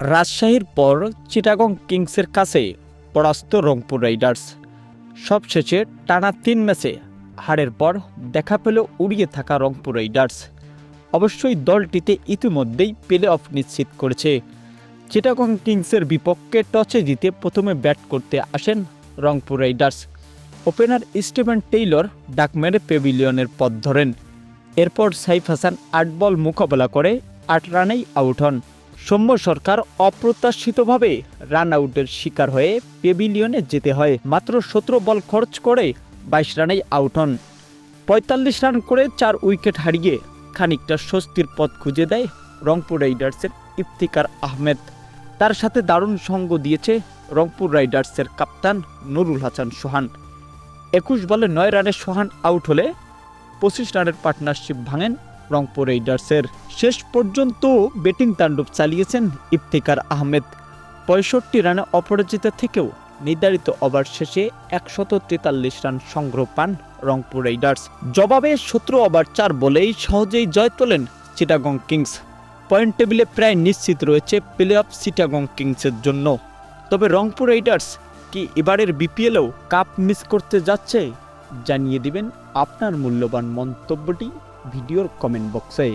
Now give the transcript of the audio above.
রাজশাহীর পর চিটাগং কিংসের কাছে পরাস্ত রংপুর রাইডার্স। সবশেষে টানা তিন ম্যাচে হারের পর দেখা পেল উড়িয়ে থাকা রংপুর রাইডার্স। অবশ্যই দলটিতে ইতিমধ্যেই প্লে অফ নিশ্চিত করেছে। চিটাগং কিংসের বিপক্ষে টসে জিতে প্রথমে ব্যাট করতে আসেন Rangpur riders. Opener Steven Taylor duck মেরে পেভিলিয়নের পথ ধরেন। এরপর সাইফ হাসান আট বল মোকাবেলা করে আট রানেই আউট হন। সৌম্য সরকার অপ্রত্যাশিতভাবে রান আউটের শিকার হয়ে পেভিলিয়নে যেতে হয়। মাত্র সতেরো বল খরচ করে বাইশ রানেই আউট হন। পঁয়তাল্লিশ রান করে চার উইকেট হারিয়ে খানিকটা স্বস্তির পথ খুঁজে দেয় রংপুর রাইডার্সের ইফতিকার আহমেদ। তার সাথে দারুণ সঙ্গ দিয়েছে রংপুর রাইডার্সের কাপ্তান নুরুল হাসান সোহান। একুশ বলে নয় রানে সোহান আউট হলে পঁচিশ রানের পার্টনারশিপ ভাঙেন রংপুর রাইডার্সের শেষ পর্যন্ত ব্যাটিং তাণ্ডব চালিয়েছেন ইফতিকার আহমেদ। পঁয়ষট্টি রানে অপরাজিত থেকেও নির্ধারিত ওভার শেষে একশত তেতাল্লিশ রান সংগ্রহ পান রংপুর রাইডার্স। জবাবে সতেরো ওভার চার বলেই সহজেই জয় তোলেন চিটাগং কিংস। পয়েন্ট টেবিলে প্রায় নিশ্চিত রয়েছে প্লে অফ চিটাগং কিংসের জন্য। তবে রংপুর রাইডার্স কি এবারের বিপিএলেও কাপ মিস করতে যাচ্ছে? জানিয়ে দিবেন আপনার মূল্যবান মন্তব্যটি। ভিডিওর কমেন্ট বক্সে